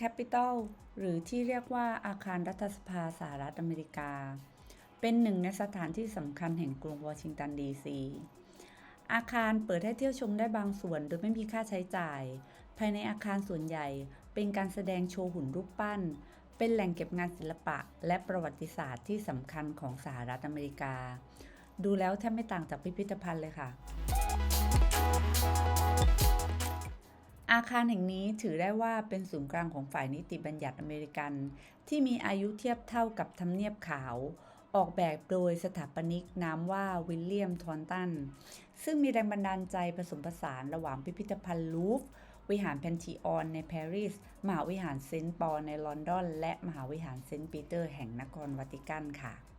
Capitol หรือที่เรียกว่าอาคารรัฐสภาสหรัฐอเมริกา เป็นหนึ่งในสถานที่สำคัญแห่งกรุงวอชิงตันดีซี อาคารเปิดให้เที่ยวชมได้บางส่วนโดยไม่มีค่าใช้จ่าย ภายในอาคารส่วนใหญ่เป็นการแสดงโชว์หุ่นรูปปั้น เป็นแหล่งเก็บงานศิลปะและประวัติศาสตร์ที่สำคัญของสหรัฐอเมริกา ดูแล้วแทบไม่ต่างจากพิพิธภัณฑ์เลยค่ะ อาคารแห่งนี้ถือได้ว่าเป็นศูนย์กลางของฝ่ายนิติบัญญัติอเมริกัน ที่มีอายุเทียบเท่ากับทำเนียบขาว ออกแบบโดยสถาปนิกนามว่าวิลเลียมทอนตัน ซึ่งมีแรงบันดาลใจผสมผสานระหว่างพิพิธภัณฑ์ลูฟวิหารแพนทีออนในปารีส มหาวิหารเซนต์ปอลในลอนดอน และมหาวิหารเซนต์ปีเตอร์แห่งนครวัติกันค่ะ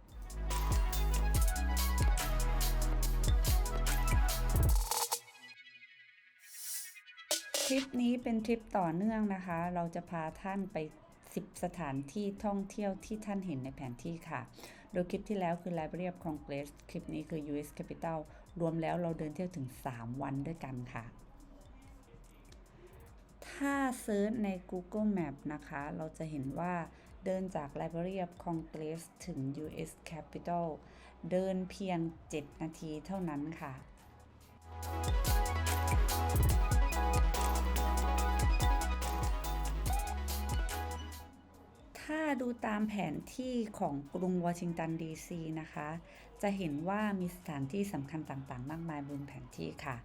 ริปนี้เป็นทริปต่อเนื่องนะคะ เราจะพาท่านไป 10 สถานที่ท่องเที่ยวที่ท่านเห็นในแผนที่ค่ะ โดยคลิปที่แล้วคือ Library of Congress คลิปนี้คือ US Capitol รวมแล้วเราเดินเที่ยวถึง 3 วันด้วยกันค่ะ ถ้าเซิร์ชใน Google Map นะคะ เราจะเห็นว่าเดินจาก Library of Congress ถึง US Capitol เดินเพียง 7 นาทีเท่านั้นค่ะ ถ้าดูตามแผนที่ของกรุงวอชิงตันดีซีนะคะ จะเห็นว่ามีสถานที่สำคัญต่างๆ มากมายบนแผนที่ค่ะ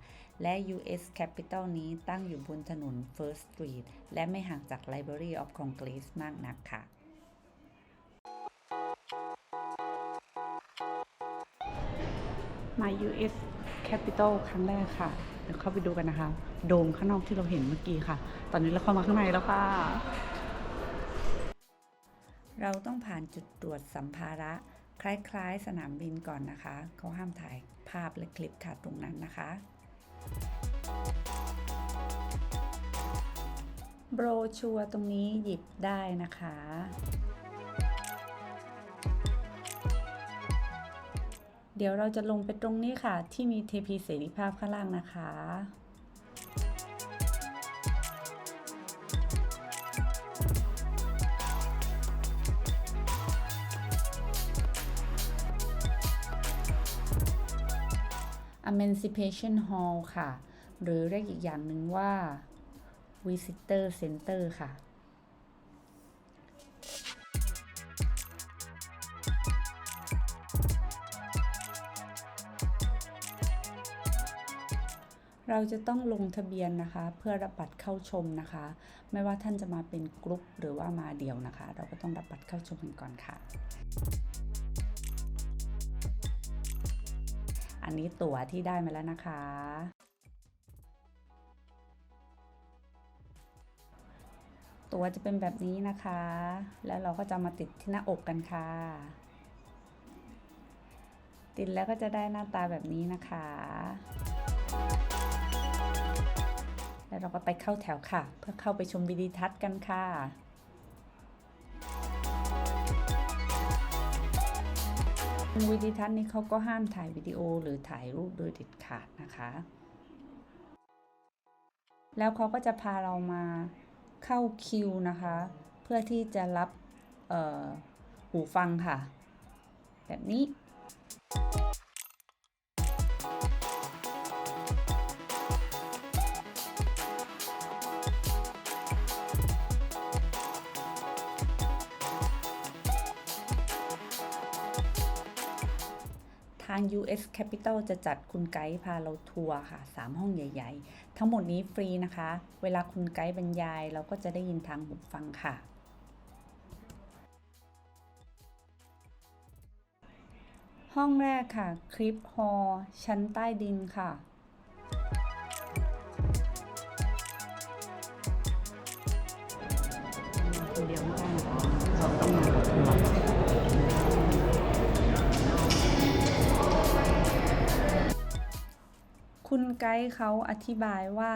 และ US Capitol นี้ตั้งอยู่บนถนน First Street และไม่ห่างจาก Library of Congress มากนักค่ะมา US Capitol ครั้งแรกค่ะ เดี๋ยวเข้าไปดูกันนะคะ โดมข้างนอกที่เราเห็นเมื่อกี้ค่ะ ตอนนี้เราเข้ามาข้างในแล้วค่ะ เราต้องผ่านจุดตรวจสัมภาระ คล้ายๆ สนามบินก่อนนะคะเขาห้ามถ่ายภาพและคลิปค่ะตรงนั้นนะคะโบรชัวร์ตรงนี้หยิบได้นะคะ เดี๋ยวเราจะลงไปตรงนี้ค่ะ ที่มีเทพีเสรีภาพข้างล่างนะคะ Emancipation Hall ค่ะ หรือเรียกอีกอย่างหนึ่งว่า Visitor Center ค่ะเราจะต้องลงทะเบียนนะคะ เพื่อรับบัตรเข้าชมนะคะ ไม่ว่าท่านจะมาเป็นกรุ๊ปหรือว่ามาเดี่ยวนะคะ เราก็ต้องรับบัตรเข้าชมกันก่อนค่ะ อันนี้ตั๋วที่ได้มาแล้วนะคะ ตั๋วจะเป็นแบบนี้นะคะ แล้วเราก็จะมาติดที่หน้าอกกันค่ะ ติดแล้วก็จะได้หน้าตาแบบนี้นะคะ แล้วเราก็ไปเข้าแถวค่ะ เพื่อเข้าไปชมวิดีทัศน์กันค่ะ วิดีทัศน์นี้เขาก็ห้ามถ่ายวิดีโอหรือถ่ายรูปโดยเด็ดขาดนะคะ แล้วเขาก็จะพาเรามาเข้าคิวนะคะ เพื่อที่จะรับหูฟังค่ะ แบบนี้าง US Capital จะจัดคุณไกด์พาเราทัวร์ค่ะ 3 ห้องใหญ่ ๆ ทั้งหมดนี้ฟรีนะคะ เวลาคุณไกด์บรรยาย เราก็จะได้ยินทางหูฟังค่ะ ห้องแรกค่ะ คลิปฮอชั้นใต้ดินค่ะ ไกด์เขาอธิบายว่า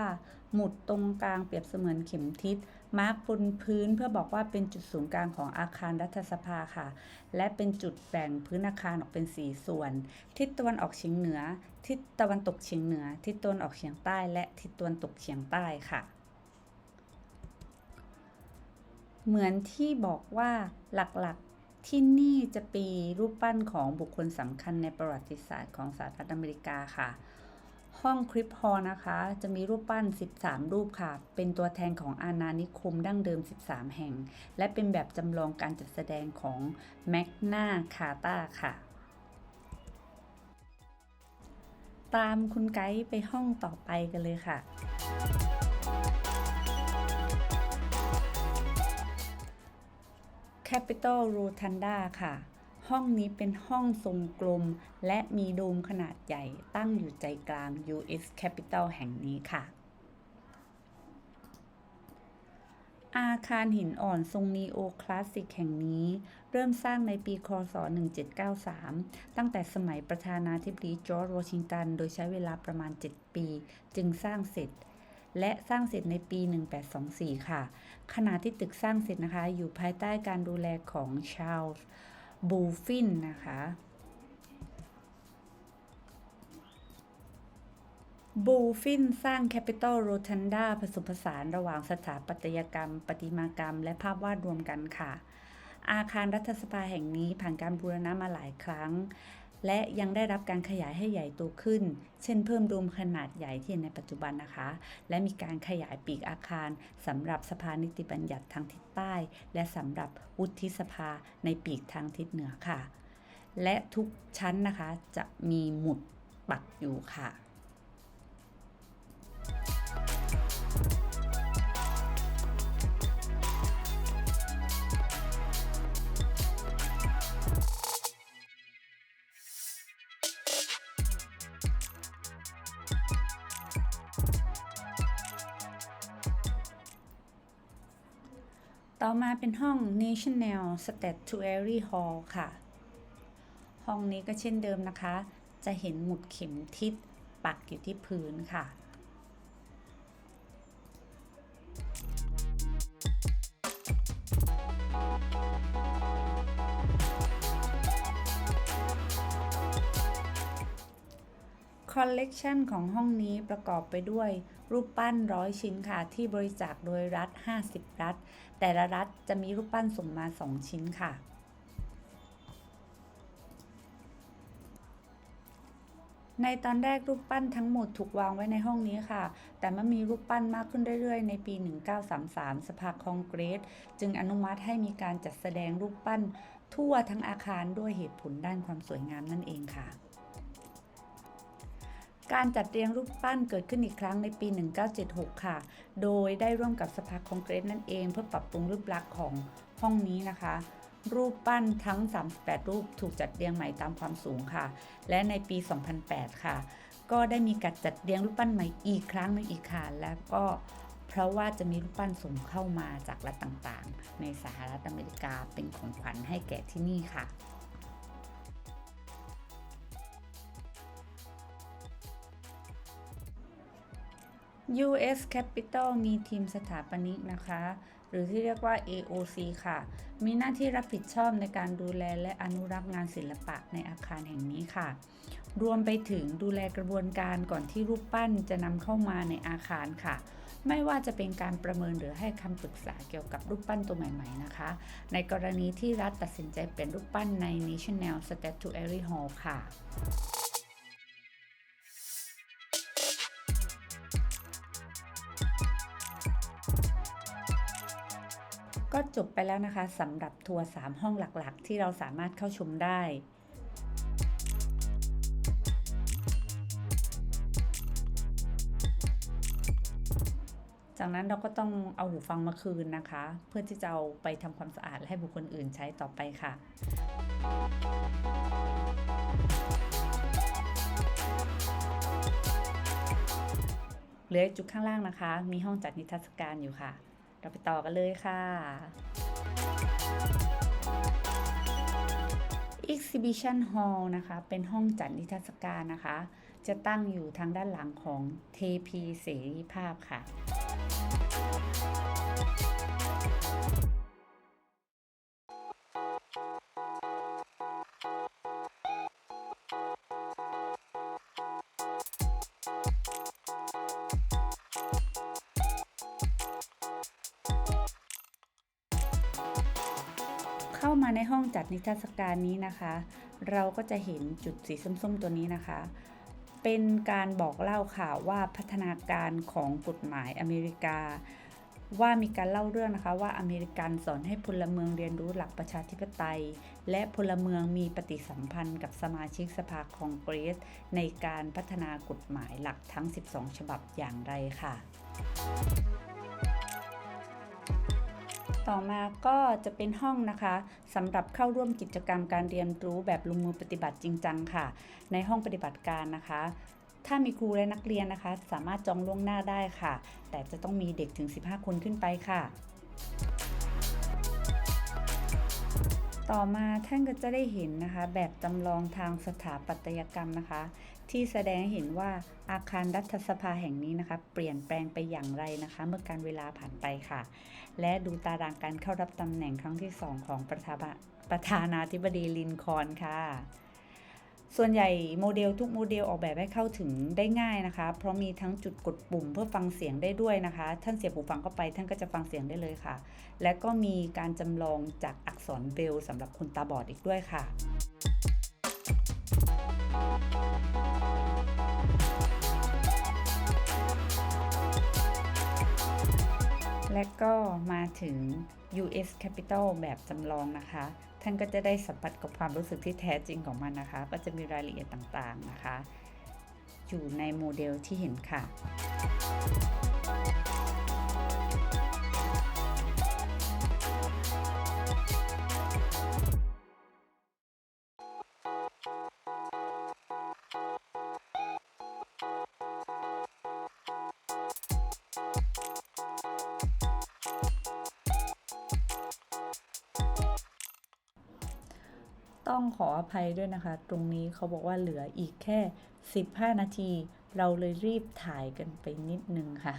หมุดตรงกลางเปรียบเสมือนเข็มทิศ มาร์กบนพื้นเพื่อบอกว่าเป็นจุดศูนย์กลางของอาคารรัฐสภาค่ะ และเป็นจุดแบ่งพื้นอาคารออกเป็นสีส่วน ทิศตะวันออกเฉียงเหนือ ทิศตะวันตกเฉียงเหนือ ทิศตะวันออกเฉียงใต้ และทิศตะวันตกเฉียงใต้ค่ะ เหมือนที่บอกว่าหลักๆที่นี่จะปีรูปปั้นของบุคคลสำคัญในประวัติศาสตร์ของสหรัฐอเมริกาค่ะ ห้องคริปฮอลนะคะ จะมีรูปปั้น 13 รูปค่ะ เป็นตัวแทนของอาณานิคมดั้งเดิม 13 แห่ง และเป็นแบบจำลองการจัดแสดงของแมกนาคาตาค่ะ ตามคุณไกด์ไปห้องต่อไปกันเลยค่ะ Capital Rotunda ค่ะ ห้องนี้เป็นห้องทรงกลม และมีโดมขนาดใหญ่ตั้งอยู่ใจกลาง US Capitol แห่งนี้ค่ะ อาคารหินอ่อนทรงนีโอคลาสสิกแห่งนี้ เริ่มสร้างในปีคศ 1793 ตั้งแต่สมัยประธานาธิบดีจอร์จวอชิงตัน โดยใช้เวลาประมาณ 7 ปี จึงสร้างเสร็จและสร้างเสร็จในปี 1824 ค่ะ ขณะที่ตึกสร้างเสร็จนะคะ อยู่ภายใต้การดูแลของชาลส์ บูฟินนะคะบูฟินสร้างแคปิตอลโรชันดาผสมผสานระหว่างสถาปัตยกรรมประติมากรรม และภาพวาดรวมกันค่ะ อาคารรัฐสภาแห่งนี้ผ่านการบูรณะมาหลายครั้ง และยังได้รับการขยายให้ใหญ่โตขึ้น เช่นเพิ่มโดมขนาดใหญ่ที่ในปัจจุบันนะคะ และมีการขยายปีกอาคารสำหรับสภานิติบัญญัติทางทิศใต้ และสำหรับวุฒิสภาในปีกทางทิศเหนือค่ะ และทุกชั้นนะคะจะมีหมุดปักอยู่ค่ะ ต่อมาเป็นห้อง National Statuary Hall ค่ะ ห้องนี้ก็เช่นเดิมนะคะ จะเห็นหมุดเข็มทิศปักอยู่ที่พื้นค่ะคอลเลกชันของห้องนี้ประกอบไปด้วย รูปปั้นร้อยชิ้นค่ะ ที่บริจาคโดยรัฐ 50 รัฐ แต่ละรัฐจะมีรูปปั้นส่งมา 2 ชิ้นค่ะในตอนแรกรูปปั้นทั้งหมดถูกวางไว้ในห้องนี้ค่ะ แต่เมื่อมีรูปปั้นมากขึ้นเรื่อยๆ ในปี 1933 สภาคองเกรส จึงอนุมัติให้มีการจัดแสดงรูปปั้นทั่วทั้งอาคารด้วยเหตุผลด้านความสวยงามนั่นเองค่ะ การจัดเรียงรูปปั้นเกิดขึ้นอีกครั้งในปี 1976 ค่ะ โดยได้ร่วมกับสภาคองเกรสนั่นเอง เพื่อปรับปรุงรูปลักษณ์ของห้องนี้นะคะ รูปปั้นทั้ง 38 รูปถูกจัดเรียงใหม่ตามความสูงค่ะ และในปี 2008 ค่ะ ก็ได้มีการจัดเรียงรูปปั้นใหม่อีกครั้งหนึงอีกค่ะ และก็เพราะว่าจะมีรูปปั้นส่งเข้ามาจากรัฐต่างๆ ในสหรัฐอเมริกาเป็นของขวัญให้แก่ที่นี่ค่ะ US Capital มีทีมสถาปนิกนะคะ หรือที่เรียกว่า AOC ค่ะ มีหน้าที่รับผิดชอบในการดูแลและอนุรักษ์งานศิลปะในอาคารแห่งนี้ค่ะ รวมไปถึงดูแลกระบวนการก่อนที่รูปปั้นจะนำเข้ามาในอาคารค่ะ ไม่ว่าจะเป็นการประเมินหรือให้คำปรึกษาเกี่ยวกับรูปปั้นตัวใหม่ๆนะคะ ในกรณีที่รัฐตัดสินใจเปลี่ยนรูปปั้นใน National Statuary Hall ค่ะ ก็จบไปแล้วนะคะสำหรับทัวร์3ห้องหลักๆ ที่เราสามารถเข้าชมได้จากนั้นเราก็ต้องเอาหูฟังมาคืนนะคะ เพื่อที่จะเอาไปทำความสะอาดและให้บุคคลอื่นใช้ต่อไปค่ะ เหลือจุดข้างล่างนะคะ มีห้องจัดนิทรรศการอยู่ค่ะ เราไปต่อกันเลยค่ะ Exhibition Hall นะคะ เป็นห้องจัดนิทรรศการนะคะ จะตั้งอยู่ทางด้านหลังของเทพีเสรีภาพค่ะ เข้ามาในห้องจัดนิทรรศการนี้นะคะ เราก็จะเห็นจุดสีส้มๆตัวนี้นะคะ เป็นการบอกเล่าข่าวว่าพัฒนาการของกฎหมายอเมริกา ว่ามีการเล่าเรื่องนะคะว่าอเมริกันสอนให้พลเมืองเรียนรู้หลักประชาธิปไตย และพลเมืองมีปฏิสัมพันธ์กับสมาชิกสภาคองเกรส ในการพัฒนากฎหมายหลักทั้ง 12 ฉบับอย่างไรค่ะ ต่อมาก็จะเป็นห้องนะคะสำหรับเข้าร่วมกิจกรรมการเรียนรู้แบบลงมือปฏิบัติจริงจังค่ะ ในห้องปฏิบัติการนะคะ ถ้ามีครูและนักเรียนนะคะ สามารถจองล่วงหน้าได้ค่ะ แต่จะต้องมีเด็กถึง 15 คนขึ้นไปค่ะ ต่อมาท่านก็จะได้เห็นนะคะ แบบจำลองทางสถาปัตยกรรมนะคะ ที่แสดงเห็นว่าอาคารรัฐสภาแห่งนี้นะคะ เปลี่ยนแปลงไปอย่างไรนะคะ เมื่อการเวลาผ่านไปค่ะ และดูตารางการเข้ารับตำแหน่งครั้งที่ 2 ของประธาะประธานาธิบดีลินคอนค่ะ ส่วนใหญ่โมเดลทุกโมเดลออกแบบให้เข้าถึงได้ง่ายนะคะ เพราะมีทั้งจุดกดปุ่มเพื่อฟังเสียงได้ด้วยนะคะ ท่านเสียบหูฟังเข้าไปท่านก็จะฟังเสียงได้เลยค่ะ และก็มีการจำลองจากอักษรเบลสำหรับคนตาบอดอีกด้วยค่ะ และก็มาถึง US Capital แบบจำลองนะคะ ท่านก็จะได้สัมผัสกับความรู้สึกที่แท้จริงของมันนะคะ ก็จะมีรายละเอียดต่างๆนะคะ อยู่ในโมเดลที่เห็นค่ะ ต้องขออภัยด้วยนะคะ ตรงนี้เขาบอกว่าเหลืออีกแค่ 15 นาที เราเลยรีบถ่ายกันไปนิดนึงค่ะ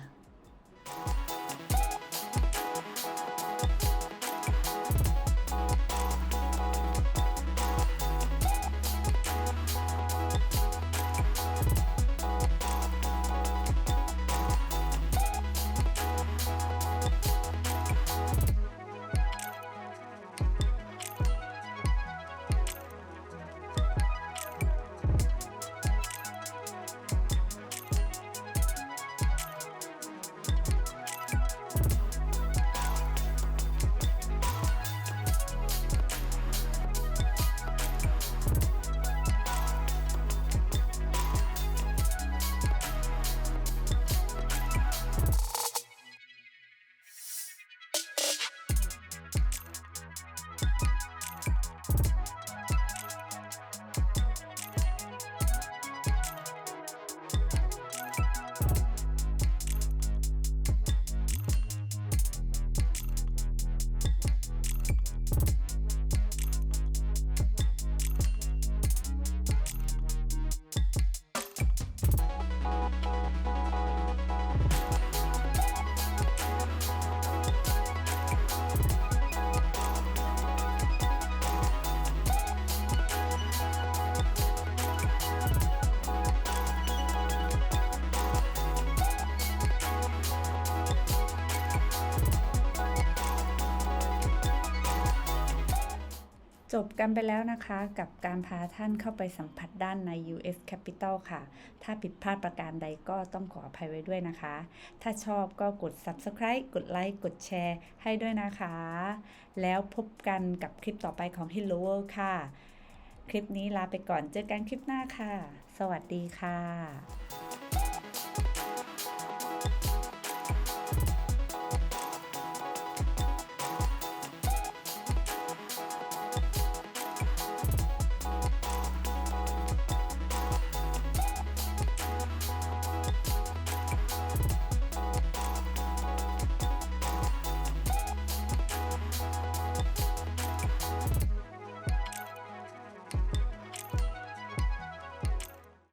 จบกันไปแล้วนะคะกับการพาท่านเข้าไปสัมผัสด้านใน US Capital ค่ะ ถ้าผิดพลาดประการใดก็ต้องขออภัยไว้ด้วยนะคะ ถ้าชอบก็กด Subscribe กดไลค์กดแชร์ให้ด้วยนะคะ แล้วพบกันกับคลิปต่อไปของ Hello World ค่ะ คลิปนี้ลาไปก่อนเจอกันคลิปหน้าค่ะ สวัสดีค่ะ